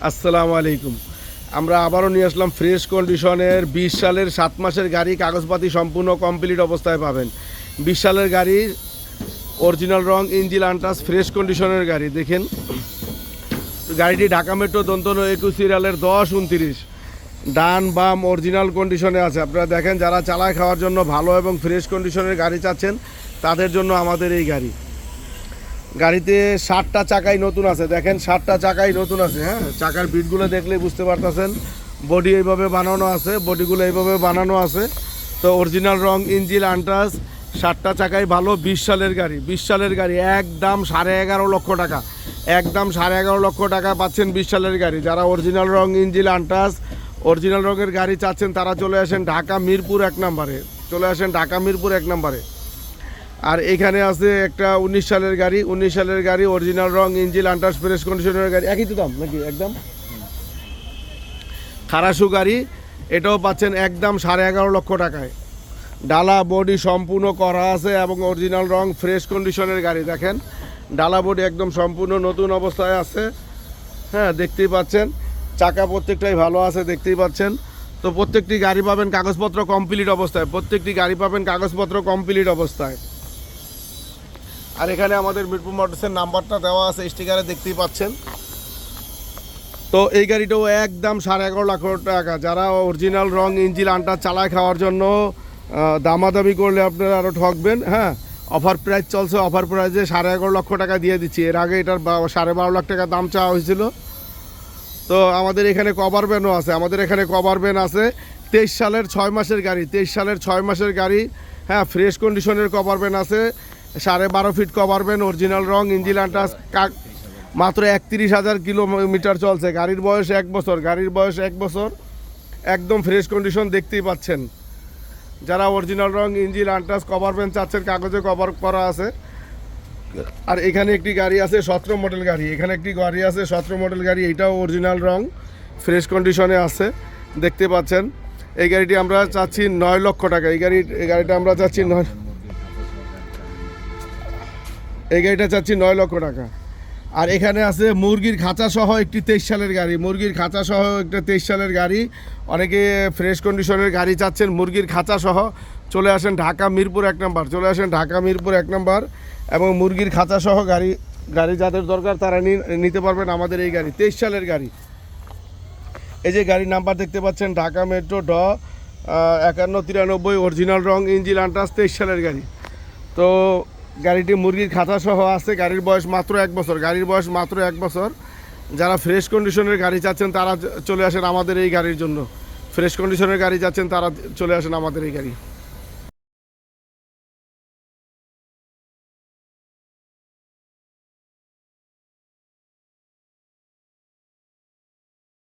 আসসালামু আলাইকুম। আমরা আবারও নিয়ে আসলাম ফ্রেশ কন্ডিশনের বিশ সালের সাত মাসের গাড়ি কাগজপাতি সম্পূর্ণ কমপ্লিট অবস্থায় পাবেন। বিশ সালের গাড়ি অরিজিনাল রং ইঞ্জিল আন্টাস ফ্রেশ কন্ডিশনের গাড়ি, দেখেন। গাড়িটি ঢাকা মেট্রো দন্তন একুশ সিরিয়ালের দশ উনত্রিশ। ডান বাম অরিজিনাল কন্ডিশনে আছে। আপনারা দেখেন, যারা চালায় খাওয়ার জন্য ভালো এবং ফ্রেশ কন্ডিশনের গাড়ি চাচ্ছেন, তাদের জন্য আমাদের এই গাড়ি। গাড়িতে ষাটটা চাকাই নতুন আছে। দেখেন, ষাটটা চাকাই নতুন আছে হ্যাঁ? চাকার বিটগুলো দেখলেই বুঝতে পারতেছেন। বডি এইভাবে বানানো আছে বডিগুলো এইভাবে বানানো আছে। তো অরিজিনাল রং ইঞ্জিল আন্টাস, ষাটটা চাকাই ভালো, বিশ সালের গাড়ি, বিশ সালের গাড়ি, একদম সাড়ে এগারো লক্ষ টাকা। একদম সাড়ে এগারো লক্ষ টাকা পাচ্ছেন বিশ সালের গাড়ি। যারা অরিজিনাল রং ইঞ্জিল আন্টাস অরিজিনাল রঙের গাড়ি চাচ্ছেন, তারা চলে আসেন ঢাকা মিরপুর এক নম্বরে। চলে আসেন ঢাকা মিরপুর এক নম্বরে। আর এখানে আছে একটা উনিশ সালের গাড়ি, উনিশ সালের গাড়ি অরিজিনাল রং ইঞ্জিন আন্টাস ফ্রেশ কন্ডিশনের গাড়ি। একই তো দাম নাকি? একদম? খারাসু গাড়ি, এটাও পাচ্ছেন একদম সাড়ে এগারো লক্ষ টাকায়। ডালা বডি সম্পূর্ণ করা আছে এবং অরিজিনাল রং ফ্রেশ কন্ডিশনের গাড়ি। দেখেন, ডালা বডি একদম সম্পূর্ণ নতুন অবস্থায় আছে। হ্যাঁ দেখতেই পাচ্ছেন। চাকা প্রত্যেকটাই ভালো আছে, দেখতেই পাচ্ছেন। তো প্রত্যেকটি গাড়ি পাবেন কাগজপত্র কমপ্লিট অবস্থায়। প্রত্যেকটি গাড়ি পাবেন কাগজপত্র কমপ্লিট অবস্থায়। আর এখানে আমাদের মিরপুর মোটরসের নাম্বারটা দেওয়া আছে, স্টিকারে দেখতেই পাচ্ছেন। তো এই গাড়িটাও একদম সাড়ে এগারো লাখ টাকা। যারা অরিজিনাল রং ইঞ্জিল আনটা চালায় খাওয়ার জন্য দামাদামি করলে আপনারা আরও ঠকবেন হ্যাঁ? অফার প্রাইস চলছে অফার প্রাইসে সাড়ে এগারো লক্ষ টাকা দিয়ে দিচ্ছি। এর আগে এটার সাড়ে বারো লাখ টাকা দাম চাওয়া হয়েছিল। তো আমাদের এখানে কভার ভ্যানও আছে। আমাদের এখানে কভার ভ্যান আছে তেইশ সালের ছয় মাসের গাড়ি। তেইশ সালের ছয় মাসের গাড়ি হ্যাঁ ফ্রেশ কন্ডিশনের কভার ভ্যান আছে। সাড়ে বারো ফিট কভার ভ্যান অরিজিনাল রং ইঞ্জিন আন্টাস কাক, মাত্র একত্রিশ হাজার কিলোমিটার চলছে। গাড়ির বয়স এক বছর, গাড়ির বয়স এক বছর। একদম ফ্রেশ কন্ডিশন দেখতেই পাচ্ছেন। যারা অরিজিনাল রং ইঞ্জিন আন্টাস কভার ভ্যান চাচ্ছেন, কাগজে কভার করা আছে। আর এখানে একটি গাড়ি আছে, সতেরো মডেল গাড়ি। এখানে একটি গাড়ি আছে, সতেরো মডেল গাড়ি। এটাও অরিজিনাল রং ফ্রেশ কন্ডিশনে আছে। দেখতে পাচ্ছেন। এই গাড়িটি আমরা চাচ্ছি নয় লক্ষ টাকা। এই গাড়ি, এই গাড়িটা আমরা চাচ্ছি নয় এই গাড়িটা চাচ্ছি নয় লক্ষ টাকা। আর এখানে আছে মুরগির খাঁচা সহ একটি তেইশ সালের গাড়ি। মুরগির খাঁচা সহ একটা তেইশ সালের গাড়ি। অনেকে ফ্রেশ কন্ডিশনের গাড়ি চাচ্ছেন মুরগির খাঁচা সহ। চলে আসেন ঢাকা মিরপুর এক নম্বর। চলে আসেন ঢাকা মিরপুর এক নম্বর। এবং মুরগির খাঁচা সহ গাড়ি গাড়ি যাদের দরকার তারা নিতে পারবেন আমাদের এই গাড়ি, তেইশ সালের গাড়ি। এই যে গাড়ির নাম্বার দেখতে পাচ্ছেন, ঢাকা মেট্রো ড একান্ন তিরানব্বই, অরিজিনাল রং, ইঞ্জিন আন্টাস তেইশ সালের গাড়ি। তো গাড়িটি মুরগির খাতা সহ আছে, গাড়ির বয়স মাত্র এক বছর, গাড়ির বয়স মাত্র এক বছর। যারা ফ্রেশ কন্ডিশনের গাড়ি চাচ্ছেন, তারা চলে আসেন আমাদের এই গাড়ির জন্য। ফ্রেশ কন্ডিশনের গাড়ি চাচ্ছেন, তারা চলে আসেন আমাদের এই গাড়ি।